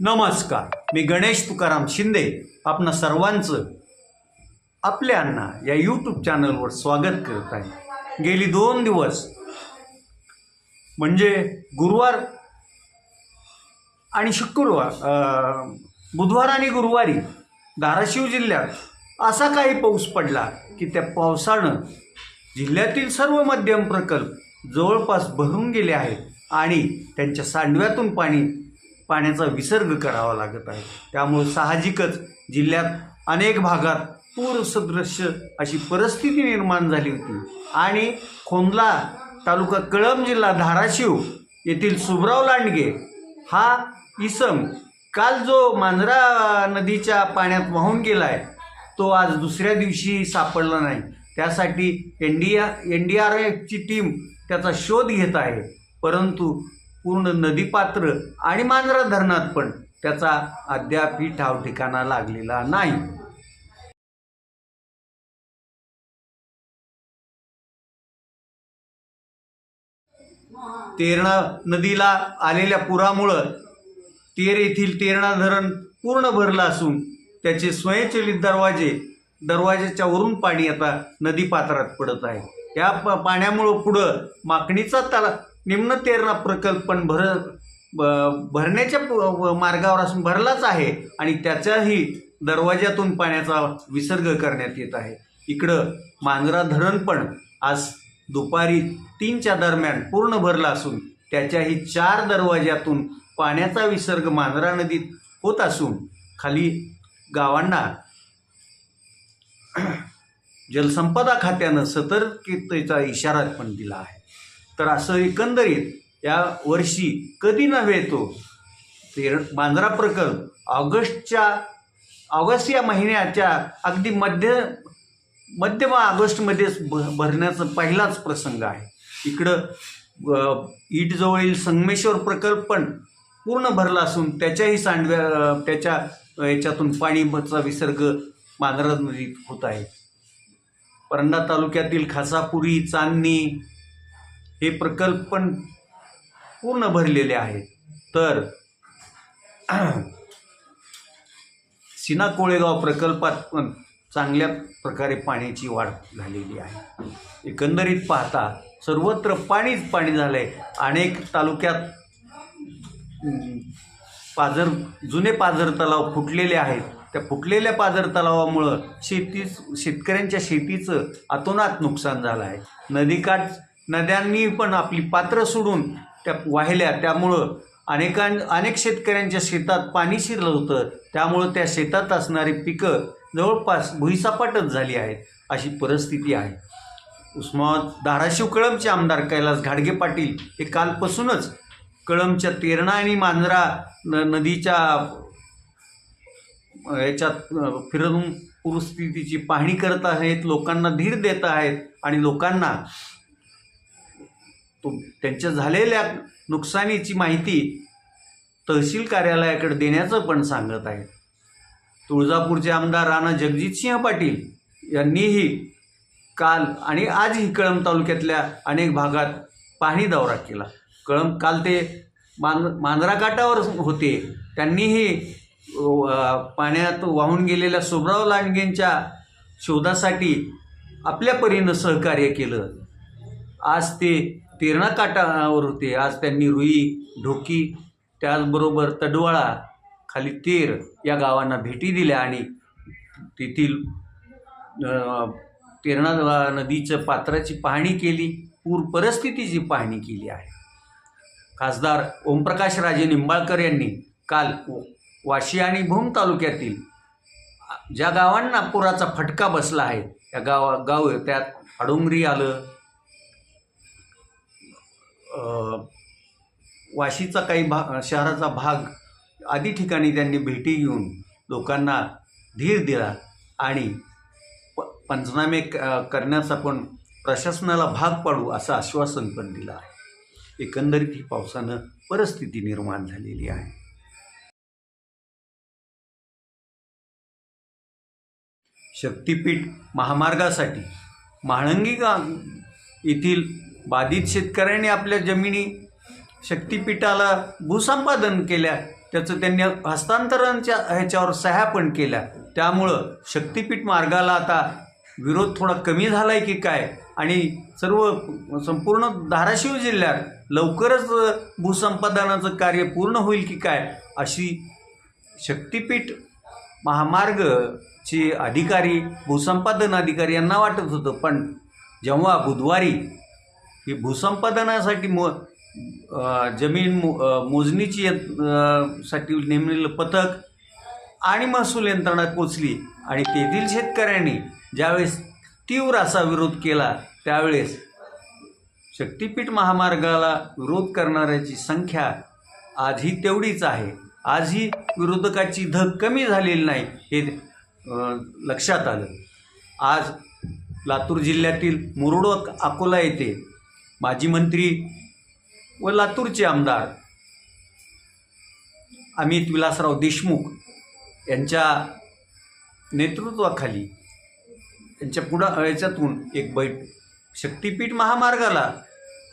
नमस्कार. मी गणेश तुकाराम शिंदे. आपणा सर्वांचं आपल्या अण्णा या यूट्यूब चॅनलवर स्वागत करत आहे. गेली दोन दिवस. म्हणजे गुरुवार आणि शुक्रवार बुधवार आणि गुरुवारी धाराशिव जिल्ह्यात असा काही पाऊस पडला की त्या पावसानं जिल्ह्यातील सर्व मध्यम प्रकल्प जवळपास भरून गेले आहेत आणि त्यांच्या सांडव्यातून पाणी पाण्याचा विसर्ग करावा लागत आहे. त्यामुळे साहजिकच जिल्ह्यात अनेक भागात पूरसदृश्य अशी परिस्थिती निर्माण झाली होती. आणि खोंदला तालुका कळंब जिल्हा धाराशिव येथील सुबराव लांडगे हा इसम काल जो मांजरा नदीच्या पाण्यात वाहून गेला आहे तो आज दुसऱ्या दिवशी सापडला नाही. त्यासाठी N D N D R एफची team त्याचा शोध घेत आहे. परंतु पूर्ण नदीपात्र आणि मांजरा धरणात पण त्याचा अद्यापही ठाव ठिकाणा लागलेला नाही. तेरणा नदीला आलेल्या पुरामुळं तेर येथील तेरणा धरण पूर्ण भरलं असून त्याचे स्वयंचलित दरवाजे दरवाज्याच्या वरून पाणी आता नदीपात्रात पडत आहे. या प पाण्यामुळं पुढं माकणीचा तला निम्न तेरणा प्रकल्प पण भर ब- भरण्याच्या मार्गावर असून भरलाच आहे आणि त्याच्याही दरवाज्यातून पाण्याचा विसर्ग करण्यात येत आहे. इकडं मांजरा धरण पण आज दुपारी तीनच्या दरम्यान पूर्ण भरलं असून त्याच्याही चार दरवाज्यातून पाण्याचा विसर्ग मांजरा नदीत होत असून खाली गावांना जलसंपदा खात्यानं सतर्कतेचा इशारा पण दिला आहे. तर असं एकंदरीत या वर्षी कधी नव्हे तो तेर मांजरा प्रकल्प ऑगस्टच्या ऑगस्ट या महिन्याच्या अगदी मध्य मध्यम ऑगस्टमध्येच भ भरण्याचा पहिलाच प्रसंग आहे. इकडं ईटजवळील संगमेश्वर प्रकल्प पण पूर्ण भरला असून त्याच्याही सांडव्या त्याच्या याच्यातून पाणीचा विसर्ग मांजरा नदीत होत आहे. परंडा तालुक्यातील खासापुरी चांदणी हे प्रकल्प पण पूर्ण भरलेले आहेत. तर सिना कोळेगाव प्रकल्पात पण चांगल्या प्रकारे पाण्याची वाढ झालेली आहे. एकंदरीत पाहता सर्वत्र पाणीच पाणी झालं आहे अनेक तालुक्यात पाझर जुने पाझर तलाव फुटलेले आहेत. त्या फुटलेल्या पाझर तलावामुळं शेतीच शेतकऱ्यांच्या शेतीचं अतोनात नुकसान झालं आहे. नदीकाठ नद्यांनी पण आपली पात्र सोडून त्या वाहिल्या. त्यामुळं अनेकां अनेक शेतकऱ्यांच्या शेतात पाणी शिरलं होतं. त्यामुळं त्या शेतात असणारी पिकं जवळपास भुईसापाटच झाली आहेत अशी परिस्थिती आहे. उस्मानाबाद धाराशिव कळमचे आमदार कैलास घाडगे पाटील हे कालपासूनच कळमच्या तेरणा आणि मांजरा न नदीच्या याच्यात फिरून पूरस्थितीची पाहणी करत आहेत. लोकांना धीर देत आहेत आणि लोकांना तो त्यांच्या झालेल्या नुकसानीची माहिती तहसील कार्यालयाकडे देण्याचं पण सांगत आहेत. तुळजापूरचे आमदार राणा जगजितसिंह पाटील यांनीही काल आणि आजही कळंब तालुक्यातल्या अनेक भागात पाहणी दौरा केला. कळंब काल ते मां मांजरा काठावर होते. त्यांनीही पाण्यात वाहून गेलेल्या सुभराव लांडगेंच्या शोधासाठी आपल्या परीनं सहकार्य केलं. आज ते तेरणा काठावर होते आज त्यांनी रुई ढोकी त्याचबरोबर तडवाळा खाली तेर या गावांना भेटी दिल्या आणि तेथील तेरणा नदीच्या पात्राची पाहणी केली पूर परिस्थितीची पाहणी केली आहे. खासदार ओमप्रकाश राजे निंबाळकर यांनी काल व- वाशी आणि भूम तालुक्यातील ज्या गावांना पुराचा फटका बसला आहे त्या गावा गाव त्यात अडुंगरी आलं वाशीचा काही भा शहराचा भाग आदी ठिकाणी त्यांनी भेटी घेऊन लोकांना धीर दिला आणि प पंचनामे क करण्याचा पण प्रशासनाला भाग पाडू असं आश्वासन पण दिलं आहे. एकंदरीत ही पावसानं परिस्थिती निर्माण झालेली आहे. शक्तिपीठ महामार्गासाठी म्हाळंगी गाव येथील बाधित शेतकऱ्यांनी आपल्या जमिनी शक्तिपीठाला भूसंपादन केल्या. त्याचं त्यांनी हस्तांतरणच्या ह्याच्यावर सह्या पण केल्या. त्यामुळं शक्तिपीठ मार्गाला आता विरोध थोडा कमी झाला आहे की काय? आणि सर्व संपूर्ण धाराशिव जिल्ह्यात लवकरच भूसंपादनाचं कार्य पूर्ण होईल की काय? अशी शक्तिपीठ महामार्गचे अधिकारी भूसंपादन अधिकारी यांना वाटत होतं. पण जेव्हा बुधवारी ही भूसंपादनासाठी मो जमीन मो मोजणीची साठी नेमलेलं पथक आणि महसूल यंत्रणा पोचली. आणि तेथील शेतकऱ्यांनी ज्यावेळेस तीव्र असा विरोध केला त्यावेळेस शक्तिपीठ महामार्गाला विरोध करणाऱ्याची संख्या आजही तेवढीच आहे. आजही विरोधकाची धग कमी झालेली नाही हे लक्षात आलं. आज लातूर जिल्ह्यातील मुरुड अकोला येथे माजी मंत्री व लातूरचे आमदार अमित विलासराव देशमुख यांच्या नेतृत्वाखाली यांच्या पुढं याच्यातून एक बैठ शक्तिपीठ महामार्गाला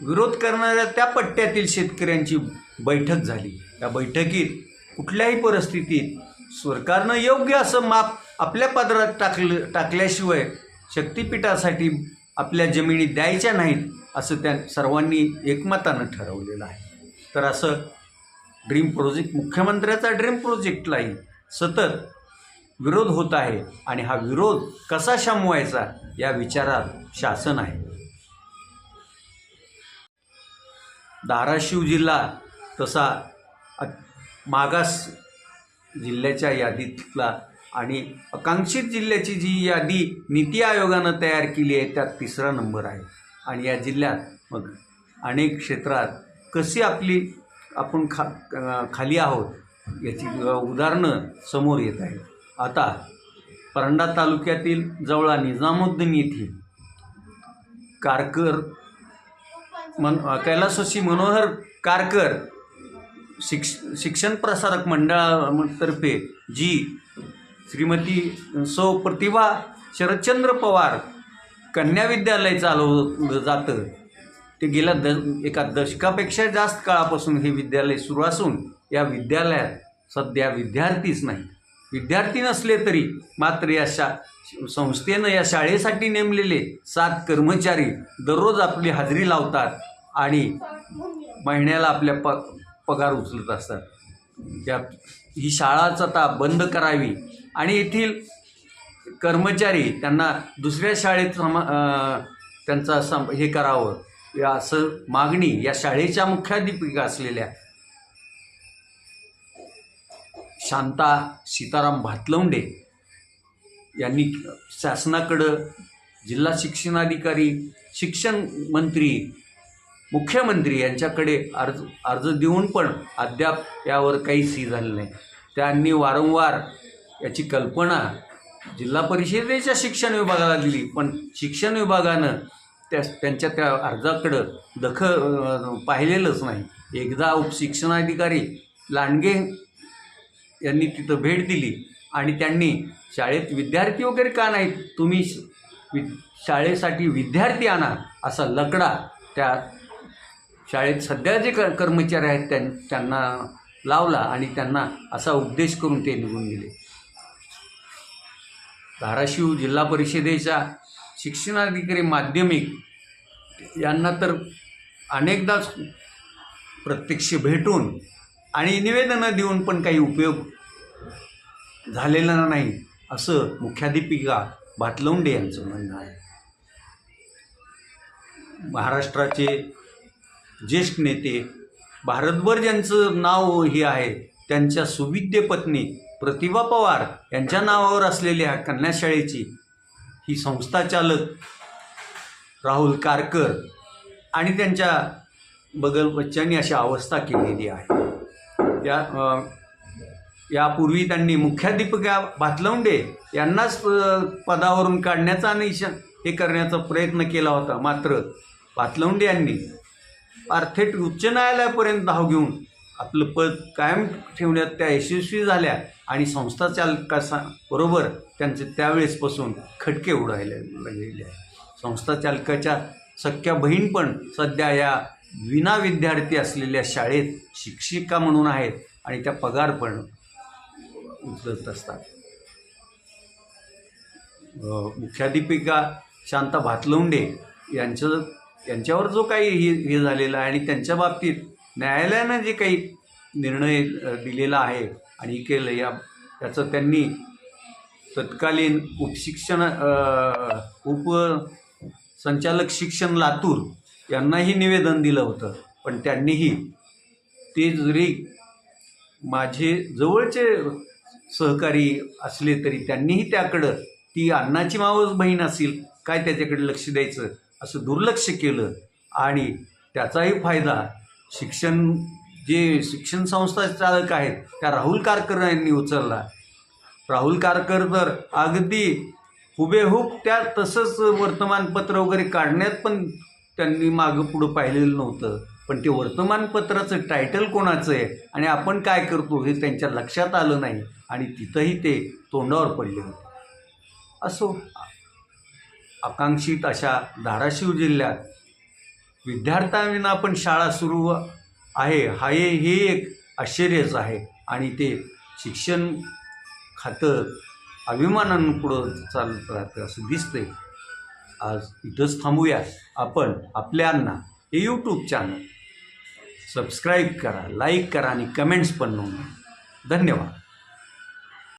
विरोध करणाऱ्या त्या पट्ट्यातील शेतकऱ्यांची बैठक झाली. या बैठकीत कुठल्याही परिस्थितीत सरकारनं योग्य असं माप आपल्या पदरात टाकलं टाकल्याशिवाय शक्तिपीठासाठी आपल्या जमिनी द्यायच्या नाहीत. असं त्या सर्वांनी एकमतानं ठरवलेलं आहे. तर असं ड्रीम प्रोजेक्ट मुख्यमंत्र्याचा ड्रीम प्रोजेक्टलाही सतत विरोध होत आहे आणि हा विरोध कसा शमवायचा या विचारात शासन आहे. धाराशिव जिल्हा तसा मागास जिल्ह्याच्या यादीतला आणि आकांक्षित जिल्ह्याची जी यादी नीती आयोगानं तयार केली आहे त्यात तिसरा नंबर आहे. आणि या जिल्ह्यात मग अनेक क्षेत्रात कशी आपली आपण खा खाली आहोत याची उदाहरणं समोर येत आहेत. आता परंडा तालुक्यातील जवळा निजामुद्दीन येथील कारकर मन कैलासोशी मनोहर कारकर शिक्ष शिक्षण प्रसारक मंडळातर्फे जी श्रीमती सौ प्रतिभा शरदचंद्र पवार कन्या विद्यालय चालवलं जातं. ते गेल्या द एका दशकापेक्षा जास्त काळापासून हे विद्यालय सुरू असून या विद्यालयात सध्या विद्यार्थीच नाही विद्यार्थी नसले तरी मात्र या शा संस्थेनं या शाळेसाठी नेमलेले सात कर्मचारी दररोज आपली हजेरी लावतात आणि महिन्याला आपल्या प पगार उचलत असतात. या ही शाळाच आता बंद करावी आणि येथील कर्मचारी त्यांना दुसऱ्या शाळेत समा त्यांचा सम हे करावं. या असं मागणी या शाळेच्या मुख्याध्यापिका असलेल्या शांता सीताराम भातलवंडे यांनी शासनाकडं जिल्हा शिक्षणाधिकारी शिक्षण मंत्री मुख्यमंत्री यांच्याकडे अर्ज अर्ज देऊन पण अद्याप यावर काही सी झालं नाही. त्यांनी वारंवार याची कल्पना जिल्हा परिषदेच्या शिक्षण विभागाला दिली पण शिक्षण विभागानं त्या त्यांच्या त्या अर्जाकडं दख पाहिलेलंच नाही. एकदा उपशिक्षणाधिकारी लांडगे यांनी तिथं भेट दिली आणि त्यांनी शाळेत विद्यार्थी वगैरे का नाहीत तुम्ही श- वि शाळेसाठी विद्यार्थी आणा असा लकडा त्या शाळेत सध्या जे क कर्मचारी आहेत त्यां त्यांना लावला आणि त्यांना असा उपदेश करून ते निघून गेले. धाराशिव जिल्हा परिषदेच्या शिक्षणाधिकारी माध्यमिक यांना तर अनेकदा प्रत्यक्ष भेटून आणि निवेदनं देऊन पण काही उपयोग झालेला नाही असं मुख्याध्यापिका भातलवंडे यांचं म्हणणं आहे. महाराष्ट्राचे ज्येष्ठ नेते भारतभर ज्यांचं नाव हे आहे त्यांच्या सुविद्य पत्नी प्रतिभा पवार यांच्या नावावर असलेल्या कन्याशाळेची ही संस्था चालक राहुल कारकर आणि त्यांच्या बगल बच्चांनी अशी अवस्था केलेली आहे. या यापूर्वी त्यांनी मुख्याध्यापिका भातलवंडे यांनाच पदावरून काढण्याचा आणि श- हे करण्याचा प्रयत्न केला होता. मात्र भातलवंडे यांनी फार उच्च न्यायालयापर्यंत धाव घेऊन आपलं पद कायम ठेवण्यात त्या यशस्वी झाल्या आणि संस्था चालकासा बरोबर त्यांचे त्यावेळेसपासून खटके उडायला लागलेले आहे संस्था चालकाच्या सख्या बहीण पण सध्या या विना विद्यार्थी असलेल्या शाळेत शिक्षिका म्हणून आहेत आणि त्या पगार पण उचलत असतात. मुख्याधिपिका मुख्याध्यापिका शांता भातलवंडे यांचं यांच्यावर जो काही हे हे झालेला आहे आणि त्यांच्या बाबतीत न्यायालयानं जे काही निर्णय दिलेला आहे आणि केलं या याचं त्यांनी तत्कालीन उपशिक्षण उप संचालक शिक्षण लातूर यांनाही निवेदन दिलं होतं. पण त्यांनीही ते जरी माझे जवळचे सहकारी असले तरी त्यांनीही त्याकडं ती अन्नाची मावस बहीण असेल काय त्याच्याकडे लक्ष द्यायचं असं दुर्लक्ष केलं आणि त्याचाही फायदा शिक्षण जे शिक्षण संस्था चालक आहेत त्या राहुल कारकर यांनी उचलला. राहुल कारकर तर अगदी हुबेहूब त्या तसंच वर्तमानपत्र वगैरे काढण्यात पण त्यांनी मागं पुढं पाहिलेलं नव्हतं. पण ते वर्तमानपत्राचं टायटल कोणाचं आहे आणि आपण काय करतो हे त्यांच्या लक्षात आलं नाही आणि तिथंही ते तोंडावर पडले होते. असो आकांक्षित अशा धाराशिव जिल्ह्यात विद्यार्थ्यांना पण शाळा सुरू आहे हा हे हे एक आश्चर्यच आहे. आणि ते शिक्षण खातं अभिमानानं पुढं चालत राहतं असं दिसतंय. आज इथंच थांबूया. आपण आपल्यांना हे यूट्यूब चॅनल सबस्क्राईब करा लाईक करा आणि कमेंट्स पण नोंदवा. धन्यवाद.